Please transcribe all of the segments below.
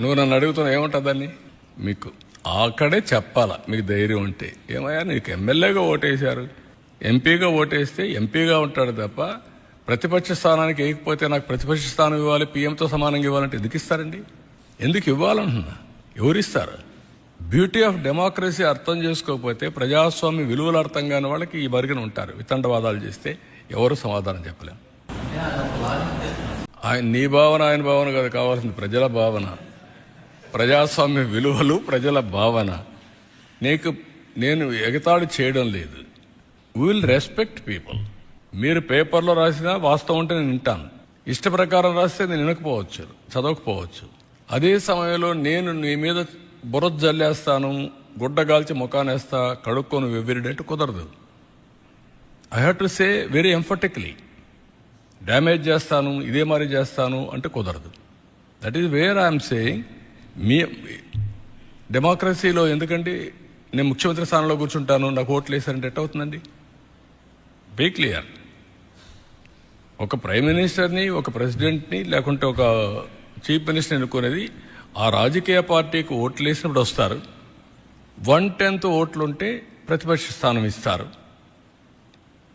నువ్వు నన్ను అడుగుతున్నావు ఏముంటుందని మీకు అక్కడే చెప్పాలా మీకు ధైర్యం ఉంటే. ఏమయ్యా నీకు ఎమ్మెల్యేగా ఓటేశారు. ఎంపీగా ఓటేస్తే ఎంపీగా ఉంటాడు తప్ప ప్రతిపక్ష స్థానానికి వేయకపోతే నాకు ప్రతిపక్ష స్థానం ఇవ్వాలి పీఎంతో సమానంగా ఇవ్వాలంటే ఎందుకు ఇస్తారండి? ఎందుకు ఇవ్వాలంటున్నా? ఎవరిస్తారు? బ్యూటీ ఆఫ్ డెమోక్రసీ అర్థం చేసుకోకపోతే ప్రజాస్వామ్య విలువలు అర్థం కాని వాళ్ళకి ఈ మరుగున ఉంటారు. వితండవాదాలు చేస్తే ఎవరు సమాధానం చెప్పలేం. ఆయన నీ భావన ఆయన భావన కాదు కావాల్సింది ప్రజల భావన. ప్రజాస్వామ్య విలువలు ప్రజల భావన. నీకు నేను ఎగతాడు చేయడం లేదు. విల్ రెస్పెక్ట్ పీపుల్ మీరు పేపర్లో రాసినా వాస్తవం ఉంటే నేను వింటాను. ఇష్ట ప్రకారం రాస్తే నేను వినకపోవచ్చు చదవకపోవచ్చు. అదే సమయంలో నేను నీ మీద బురద జల్లేస్తాను గుడ్డగాల్చి ముఖానేస్తా కడుక్కొని వెవ్విరిడంటే కుదరదు. I have to say very emphatically damage చేస్తాను ఇదే మరి చేస్తాను అంటే కుదరదు. That is where I'm saying మీ డెమోక్రసీలో ఎందుకంటే నేను ముఖ్యమంత్రి స్థానంలో కూర్చుంటాను నాకు ఓట్లు వేసారంటే ఎట్ అవుతుందండి? బీ క్లియర్ ఒక ప్రైమ్ మినిస్టర్ని ఒక ప్రెసిడెంట్ని లేకుంటే ఒక చీఫ్ మినిస్టర్ ఎన్నుకునేది ఆ రాజకీయ పార్టీకి ఓట్లు వేసినప్పుడు వస్తారు. వన్ టెన్త్ ఓట్లుంటే ప్రతిపక్ష స్థానం ఇస్తారు.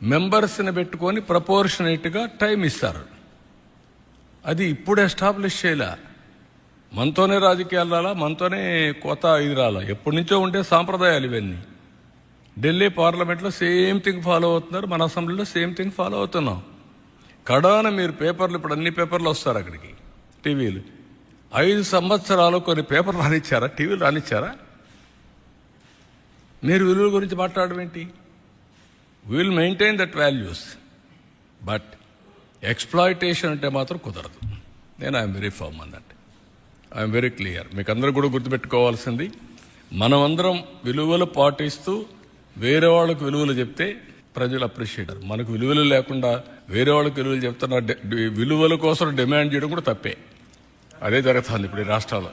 మెంబర్స్ని పెట్టుకొని ప్రపోర్షనేట్గా టైం ఇస్తారు. అది ఇప్పుడు ఎస్టాబ్లిష్ చేయలే. మనతోనే రాజకీయాలు రాలా మనతోనే కొత్త ఇది రాలా. ఎప్పటి నుంచో ఉండే సాంప్రదాయాలు ఇవన్నీ. ఢిల్లీ పార్లమెంట్లో సేమ్ థింగ్ ఫాలో అవుతున్నారు మన అసెంబ్లీలో సేమ్ థింగ్ ఫాలో అవుతున్నాం. కడాన మీరు పేపర్లు ఇప్పుడు అన్ని పేపర్లు వస్తారు అక్కడికి టీవీలు. ఐదు సంవత్సరాలు కొన్ని పేపర్లు రానిచ్చారా? టీవీలు రానిచ్చారా? మీరు విలువల గురించి మాట్లాడడం ఏంటి? Will maintain that values but exploitation అంటే మాత్రం కుదరదు. నేను I'm very firm on I'm very clear. మీకు అందరూ కూడా గుర్తుపెట్టుకోవాల్సింది మనమందరం విలువలు పాటిస్తూ వేరే వాళ్ళకు విలువలు చెప్తే ప్రజలు అప్రిషియేటర్ మనకు విలువలు లేకుండా వేరే వాళ్ళకి విలువలు చెప్తున్న విలువల కోసం డిమాండ్ చేయడం కూడా తప్పే. అదే జరుగుతుంది ఇప్పుడు ఈ రాష్ట్రాల్లో.